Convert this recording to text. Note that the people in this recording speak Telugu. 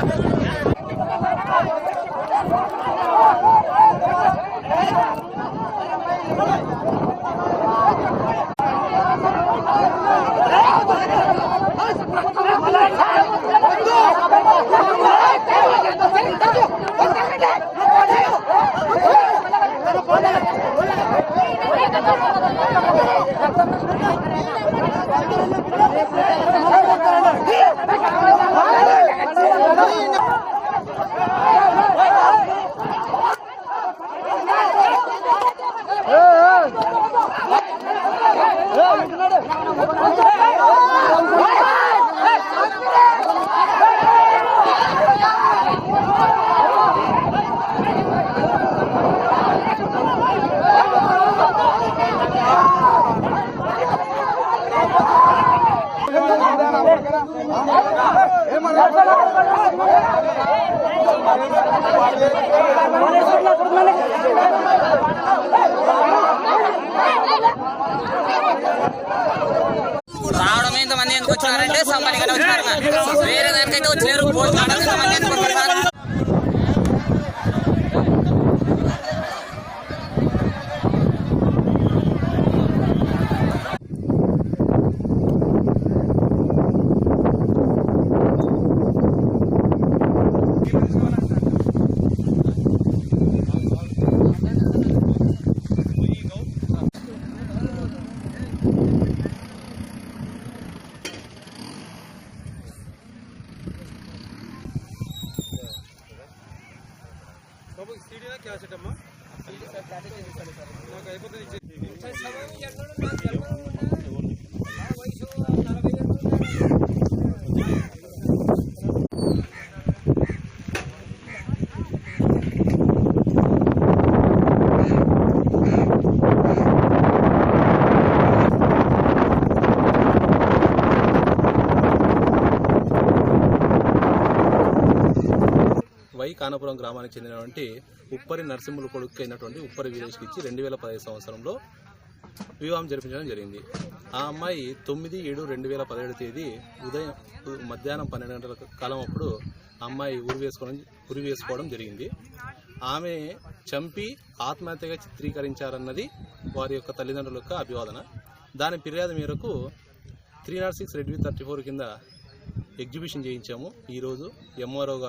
Gracias. না। రావడం ఎంతమంది ఎందుకు వచ్చినారంటే సంబంధింగా వచ్చినారు వేరే దానికైతే వచ్చినారు పోతున్నాడు ఇంతమంది ఎందుకు వస్తున్నారు? బాబు సీడీనా క్యాసెట్ అమ్మా నాకు అయిపోతుంది పై కానపురం గ్రామానికి చెందినటువంటి ఉప్పరి నరసింహుల కొడుకు అయినటువంటి ఉప్పరి వీరేష్కి ఇచ్చి రెండు వేల పదిహేను సంవత్సరంలో వివాహం జరిపించడం జరిగింది. ఆ అమ్మాయి తొమ్మిది ఏడు రెండు వేల పదిహేడు తేదీ ఉదయం మధ్యాహ్నం పన్నెండు గంటల కాలం అప్పుడు అమ్మాయి ఉరి వేసుకోవడం ఉరి వేసుకోవడం జరిగింది. ఆమె చంపి ఆత్మహత్యగా చిత్రీకరించారన్నది వారి యొక్క తల్లిదండ్రుల యొక్క అభివాదన. దాని ఫిర్యాదు మేరకు three nought six read with thirty four కింద ఎగ్జిబిషన్ చేయించాము. ఈరోజు ఎంఆర్ఓ గారు